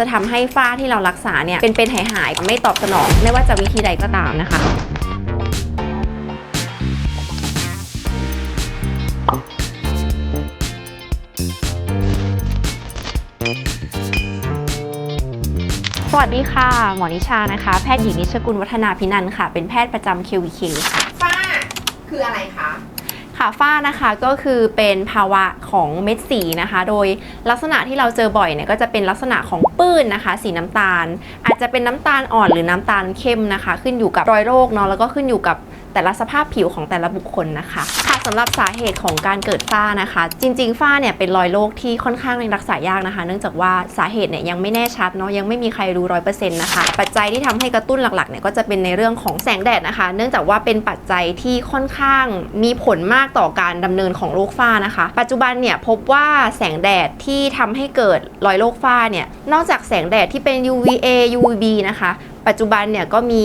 จะทำให้ฝ้าที่เรารักษาเนี่ยเป็นเป็นหายหายๆไม่ตอบสนอง ไม่ว่าจะวิธีใดก็ตามนะคะสวัสดีค่ะ หมอนิชานะคะ แพทย์หญิงนิชกุลวัฒนาพินันค่ะ เป็นแพทย์ประจำ KVK ค่ะฝ้าคืออะไรคะ ค่ะฝ้านะคะก็คือเป็นภาวะของเม็ดสีนะคะ โดยลักษณะที่เราเจอบ่อยเนี่ยก็จะเป็นลักษณะของปื้นนะคะ สีน้ำตาล อาจจะเป็นน้ำตาลอ่อนหรือน้ำตาลเข้มนะคะ ขึ้นอยู่กับรอยโรคเนาะแล้วก็ขึ้นอยู่กับ แต่ละสภาพผิวของแต่ละบุคคลนะคะค่ะสำหรับสาเหตุของการเกิดฝ้านะคะ จริง ๆ ฝ้าเนี่ยเป็นรอยโรคที่ค่อนข้างรักษายากนะคะ เนื่องจากว่าสาเหตุเนี่ยยังไม่แน่ชัดเนาะยังไม่มีใครรู้ร้อยเปอร์เซ็นต์นะคะ ปัจจัยที่ทำให้กระตุ้นหลักๆเนี่ยก็จะเป็นในเรื่องของแสงแดดนะคะ เนื่องจากว่าเป็นปัจจัยที่ค่อนข้างมีผลมากต่อการดำเนินของโรคฝ้านะคะ ปัจจุบันเนี่ยพบว่าแสงแดดที่ทำให้เกิดรอยโรคฝ้าเนี่ยนอกจากแสงแดดที่เป็น UVA UVB นะคะ ปัจจุบันเนี่ยก็มี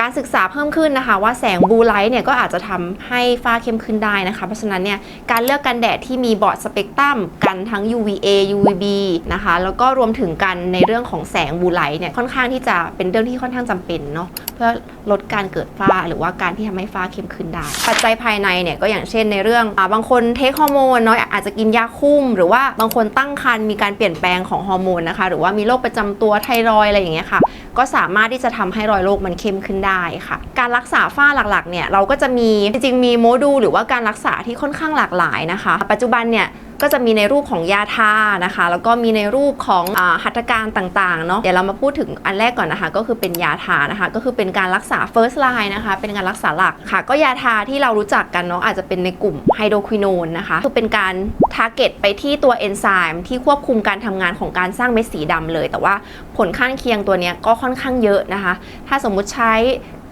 การศึกษาเพิ่มขึ้นนะคะ ว่าแสงบูไลท์เนี่ยก็อาจจะทำให้ฝ้าเข้มขึ้นได้นะคะ เพราะฉะนั้นเนี่ยการเลือกกันแดดที่มีบอร์ดสเปกตรัมกันทั้ง UVA UVB นะคะ แล้วก็รวมถึงกันในเรื่องของแสงบูไลท์เนี่ยค่อนข้างที่จะเป็นเรื่องที่ค่อนข้างจำเป็นเนาะเพื่อลดการเกิดฝ้าหรือว่าการที่ทำให้ฝ้าเข้มขึ้นได้ ปัจจัยภายในเนี่ยก็อย่างเช่นในเรื่องอบางคนเทคฮอร์โมนเนาะอาจจะกินยาคุม หรือว่าบางคนตั้งครรภ์มีการเปลี่ยนแปลงของฮอร์โมนนะคะ หรือว่ามีโรคประจำตัวไทรอยอะไรอย่างเงี้ยค่ะ ก็สามารถที่จะทำให้รอยโรคมันเข้มขึ้นได้ค่ะ การรักษาฝ้าหลักๆเนี่ยเราก็จะมีจริงๆมีโมดูลหรือว่าการรักษาที่ค่อนข้างหลากหลายนะคะ ปัจจุบันเนี่ย ก็จะมีในรูปของยาทานะคะ แล้วก็มีในรูปของอหัตถการต่างๆเนาะเดี๋ยวเรามาพูดถึงอันแรกก่อนนะคะ ก็คือเป็นยาทานะคะ ก็คือเป็นการรักษา first line นะคะ เป็นการรักษาหลักค่ะ ก็ยาทาที่เรารู้จักกันเนาะอาจจะเป็นในกลุ่มไฮโดรควินอนนะคะ คือเป็นการ target ไปที่ตัวเอนไซม์ที่ควบคุมการทำงานของการสร้างเม็ดสีดำเลย แต่ว่าผลข้างเคียงตัวนี้ก็ค่อนข้างเยอะนะคะ ถ้าสมมุติใช้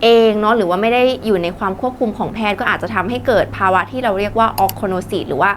เองเนาะหรือว่าไม่ได้อยู่ในความควบคุมของแพทย์ก็อาจจะทำให้เกิดภาวะที่เราเรียกว่าออโคโนซิหรือว่า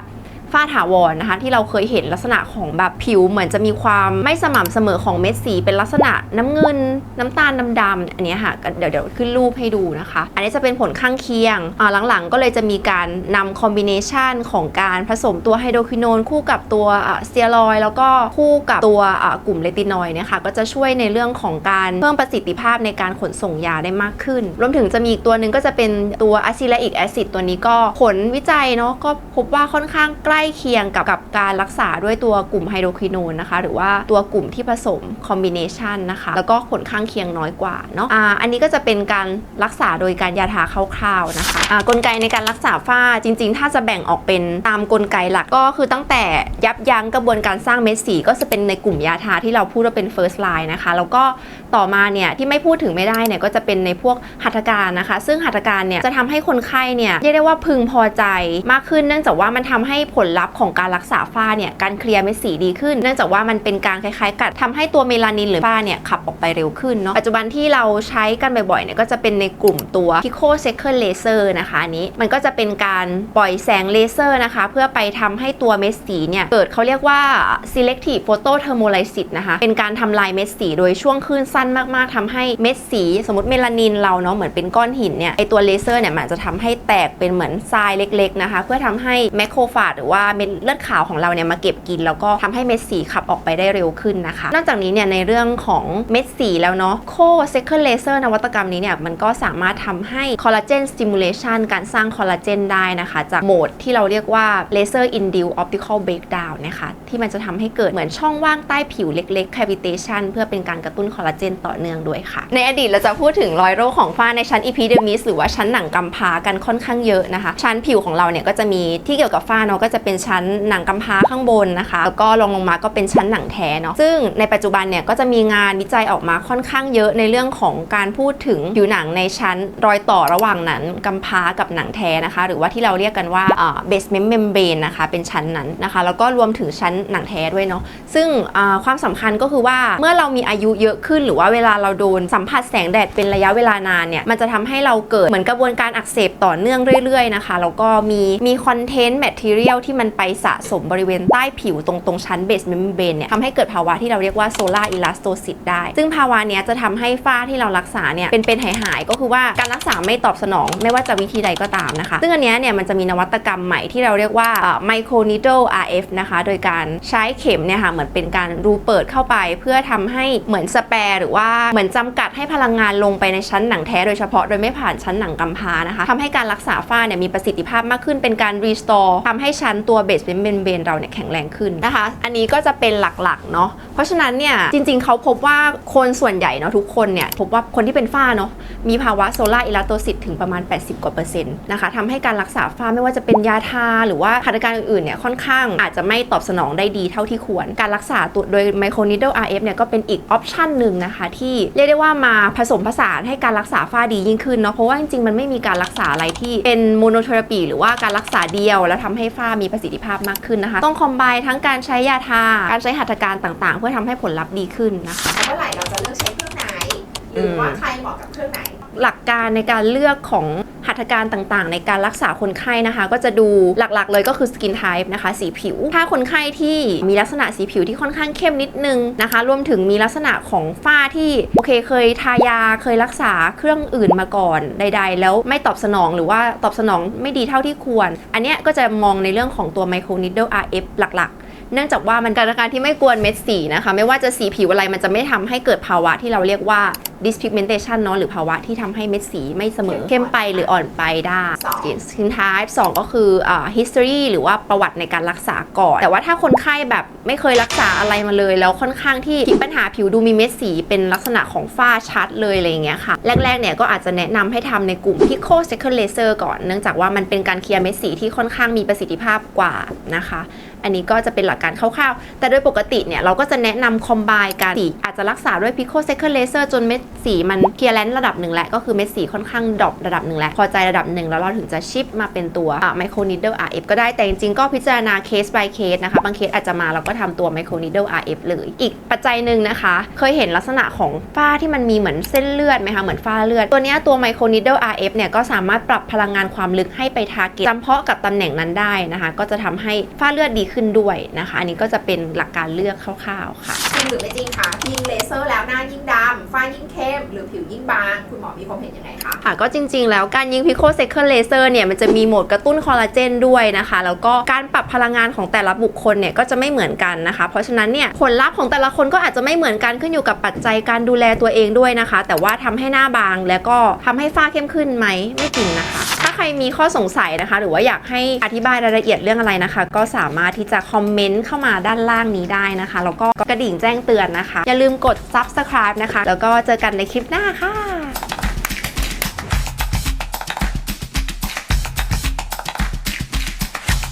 ฝ้าถาวรนะคะ ที่เราเคยเห็นลักษณะของแบบผิวเหมือนจะมีความไม่สม่ำเสมอของเม็ดสี เป็นลักษณะน้ำเงิน น้ำตาลดำๆอันนี้ค่ะเดี๋ยวเดี๋ยวขึ้นรูปให้ดูนะคะ อันนี้จะเป็นผลข้างเคียงอ่าหลังๆ ก็เลยจะมีการนำคอมบิเนชันของการผสมตัวไฮโดรควินอนคู่กับตัวสเตียรอยแล้วก็คู่กับตัวกลุ่มเลตินอยด์เนี่ยค่ะก็จะช่วยในเรื่องของการเพิ่มประสิทธิภาพในการขนส่งยาได้มากขึ้น รวมถึงจะมีอีกตัวหนึ่งก็จะเป็นตัวอะซิลอิกแอซิดตัวนี้ก็ผลวิจัยเนาะก็พบว่าค่อนข้างใกล้เคียงกับกับการรักษาด้วยตัวกลุ่มไฮโดรควินอนนะคะ หรือว่าตัวกลุ่มที่ผสมคอมบิเนชันนะคะ แล้วก็ผลข้างเคียงน้อยกว่าเนาะอ่าอันนี้ก็จะเป็นการรักษาโดยการยาทาคร่าวๆนะคะอ่ากลไกในการรักษาฝ้าจริง ๆ ถ้าจะแบ่งออกเป็นตามกลไกหลักก็คือตั้งแต่ยับยั้งกระบวนการสร้างเม็ดสีก็จะเป็นในกลุ่มยาทาที่เราพูดว่าเป็น first line นะคะ แล้วก็ต่อมาเนี่ยที่ไม่พูดถึงไม่ได้เนี่ยก็จะเป็นในพวกหัตถการนะคะ ซึ่งหัตถการเนี่ยจะทำให้คนไข้เนี่ยเรียกได้ว่าพึงพอใจมากขึ้นเนื่องจากว่ามันทำให้ผลลัพธ์ของการรักษาฝ้าเนี่ยการเคลียร์เม็ดสีดีขึ้น เนื่องจากว่ามันเป็นการคล้ายๆ กับทำให้ตัวเมลานินหรือฝ้าเนี่ยขับออกไปเร็วขึ้นเนาะปัจจุบันที่เราใช้กันบ่อยๆเนี่ยก็จะเป็นในกลุ่มตัว Pico Second Laser นะคะนี้มันก็จะเป็นการปล่อยแสงเลเซอร์นะคะ เพื่อไปทำให้ตัวเม็ดสีเนี่ยเกิดเขาเรียกว่า selective photothermolysis นะคะเป็นการทำลายเม็ดสีโดยช่วงคลื่นสั้นมากๆทำให้เม็ดสี สมมติเมลานินเราเนาะเหมือนเป็นก้อนหินเนี่ยไอตัวเลเซอร์เนี่ยมันจะทำให้แตกเป็นเหมือนทรายเล็กๆนะคะ เพื่อทำให้แมคโครฟาจหรือว่าเม็ดเลือดขาวของเราเนี่ยมาเก็บกิน แล้วก็ทำให้เม็ดสีขับออกไปได้เร็วขึ้นนะคะ นอกจากนี้เนี่ยในเรื่องของเม็ดสีแล้วเนาะโคเซคันเลเซอร์นวัตกรรมนี้เนี่ยมันก็สามารถทำให้คอลลาเจนสติมูเลชันการสร้างคอลลาเจนได้นะคะ จากโหมดที่เราเรียกว่า laser induced optical breakdown นะคะที่มันจะทำให้เกิดเหมือนช่องว่างใต้ผิวเล็กๆ cavitation เพื่อเป็นการกระตุ้นคอลลาเจนต่อเนื่องด้วยค่ะ ในอดีตเราจะพูดถึงรอยโรคของฝ้าในชั้น epidermis หรือว่าชั้นหนังกำพร้ากันค่อนข้างเยอะนะคะ ชั้นผิวของเราเนี่ยก็จะมีที่เกี่ยวกับฝ้าเนาะก็จะเป็นชั้นหนังกำพร้าข้างบนนะคะ แล้วก็ลงลงมาก็เป็นชั้นหนังแท้เนาะซึ่งในปัจจุบันเนี่ยก็จะมีงานวิจัยออกมาค่อนข้างเยอะในเรื่องของการพูดถึงผิวหนังในชั้นรอยต่อระหว่างหนังกำพร้ากับหนังแท้นะคะ หรือว่าที่เราเรียกกันว่า basement membrane นะคะเป็นชั้นนั้นนะคะ แล้วก็รวมถึงชั้นหนังแท้ด้วยเนาะซึ่งความสำคัญก็คือว่าเมื่อเรามีอายุเยอะขึ้น หรือว่าเวลาเราโดนสัมผัสแสงแดดเป็นระยะเวลานานเนี่ยมันจะทำให้เราเกิดเหมือนกระบวนการอักเสบต่อเนื่องเรื่อยๆนะคะแล้วก็มีมีคอนเทนต์แมทเทียลที่ที่มันไปสะสมบริเวณใต้ผิวตรงตรงชั้นเบสเมมเบรนเนี่ยทำให้เกิดภาวะที่เราเรียกว่าโซลาอิลาสโตซิสได้ ซึ่งภาวะเนี้ยจะทำให้ฝ้าที่เรารักษาเนี่ยเป็นเป็นหายหายก็คือว่าการรักษาไม่ตอบสนอง ไม่ว่าจะวิธีใดก็ตามนะคะ ซึ่งอันเนี้ยเนี่ยมันจะมีนวัตกรรมใหม่ที่เราเรียกว่าไมโครนิด l RF นะคะ โดยการใช้เข็มเนี่ยค่ะเหมือนเป็นการรูเปิดเข้าไป เพื่อทำให้เหมือนสแปร์หรือว่าเหมือนจำกัดให้พลังงานลงไปในชั้นหนังแท้โดยเฉพาะโดยไม่ผ่านชั้นหนังกำพร้านะคะทำให้การรักษาฝ้าเนี่ยมีประสิทธิภาพมากขึ้นเป็นการรีสตอร์ทำให้ชั้นตัวเบสเป็นเบนเบนเราเนี่ยแข็งแรงขึ้นนะคะ อันนี้ก็จะเป็นหลักๆเนาะเพราะฉะนั้นเนี่ยจริงๆ เขาพบว่าคนส่วนใหญ่เนาะทุกคนเนี่ยพบว่าคนที่เป็นฝ้าเนาะมีภาวะโซล่าอิลาโตซิสถึงประมาณ 80 กว่าเปอร์เซ็นต์นะคะทำให้การรักษาฝ้าไม่ว่าจะเป็นยาทา หรือว่าหัตถการอื่นๆเนี่ยค่อนข้างอาจจะไม่ตอบสนองได้ดีเท่าที่ควร การรักษาตัวโดยไมโครนิด l RF เอฟเนี่ยก็เป็นอีกออปชันหนึ่งนะคะที่เรียกได้ว่ามาผสมผสานให้การรักษาฝ้าดียิ่งขึ้นเนาะเพราะว่าจริงๆมันไม่มีการรักษาอะไรที่เป็นโมโนเทอราปีหรือว่าการรักษาเดียว แล้วทำให้ฝ้ามีประสิทธิภาพมากขึ้นนะคะ ต้องคอมไบทั้งการใช้ยาทา การใช้หัตถการต่างๆ เพื่อทำให้ผลลัพธ์ดีขึ้นนะคะแล้วเมื่อไหร่เราจะเลือกใช้เครื่องไหน หรือว่าใครเหมาะกับเครื่องไหนหลักการในการเลือกของ หัตถการต่างๆ ในการรักษาคนไข้นะคะ ก็จะดูหลักๆ เลยก็คือ skin type นะคะ สีผิว ถ้าคนไข้ที่มีลักษณะสีผิวที่ค่อนข้างเข้มนิดนึงนะคะ รวมถึงมีลักษณะของฝ้าที่โอเคเคยทายาเคยรักษาเครื่องอื่นมาก่อนใด ๆ แล้วไม่ตอบสนองหรือว่าตอบสนองไม่ดีเท่าที่ควร อันเนี้ยก็จะมองในเรื่องของตัว micro needle RF หลักๆเนื่องจากว่ามันการการที่ไม่กวนเม็ดสีนะคะ ไม่ว่าจะสีผิวอะไรมันจะไม่ทำให้เกิดภาวะที่เราเรียกว่า dyspigmentation เนาะหรือภาวะที่ทำให้เม็ดสีไม่เสมอเข้มไปหรืออ่อนไปได้สอง skin type 2ก็คืออ่า history หรือว่าประวัติในการรักษาก่อน แต่ว่าถ้าคนไข้แบบไม่เคยรักษาอะไรมาเลย แล้วค่อนข้างที่มีปัญหาผิวดูมีเม็ดสีเป็นลักษณะของฝ้าชัดเลยอะไรอย่างเงี้ยค่ะ แรกๆเนี่ยก็อาจจะแนะนำให้ทำในกลุ่ม pico second laser ก่อน เนื่องจากว่ามันเป็นการเคลียร์เม็ดสีที่ค่อนข้างมีประสิทธิภาพกว่านะคะ อันนี้ก็จะเป็นหลักการคร่าวๆ แต่โดยปกติเนี่ยเราก็จะแนะนำคอมไบกันสีอาจจะรักษาด้วย Pico Second Laser จนเม็ดสีมันเคลียร์แลนระดับหนึ่งแล้วก็คือเม็ดสีค่อนข้างดรอประดับหนึ่งแล้วพอใจระดับหนึ่งแล้วเราถึงจะชิปมาเป็นตัว Micro Needle RF ก็ได้แต่จริงๆก็พิจารณาเคส by เคสนะคะ บางเคสอาจจะมาเราก็ทำตัว Micro Needle RF เลยอีกปัจจัยหนึ่งนะคะ เคยเห็นลักษณะของฝ้าที่มันมีเหมือนเส้นเลือดไหมคะเหมือนฝ้าเลือด ตัวนี้ตัว Micro Needle RF เนี่ยก็สามารถปรับพลังงานความลึกให้ไปทาเก็ตจำเพาะกับตำแหน่งนั้นได้นะคะ ก็จะทำให้ฝ้าเลือดดีขึ้นด้วยนะคะ อันนี้ก็จะเป็นหลักการเลือกคร่าวๆค่ะจริงหรือไม่จริงคะยิงเลเซอร์แล้วหน้ายิ่งดำฝ้ายิ่งเข้ม หรือผิวยิ่งบาง คุณหมอมีความเห็นยังไงคะ ค่ะก็จริงๆ แล้วการยิง Pico Second Laser เนี่ยมันจะมีโหมดกระตุ้นคอลลาเจนด้วยนะคะ แล้วก็การปรับพลังงานของแต่ละบุคคลเนี่ยก็จะไม่เหมือนกันนะคะ เพราะฉะนั้นเนี่ยผลลัพธ์ของแต่ละคนก็อาจจะไม่เหมือนกันขึ้นอยู่กับปัจจัยการดูแลตัวเองด้วยนะคะ แต่ว่าทำให้หน้าบางแล้วก็ทำให้ฝ้าเข้มขึ้นไหมไม่จริงนะคะ ใครมีข้อสงสัยนะคะ หรือว่าอยากให้อธิบายรายละเอียดเรื่องอะไรนะคะ ก็สามารถที่จะคอมเมนต์เข้ามาด้านล่างนี้ได้นะคะ แล้วก็กระดิ่งแจ้งเตือนนะคะ อย่าลืมกด subscribe นะคะ แล้วก็เจอกันในคลิปหน้าค่ะ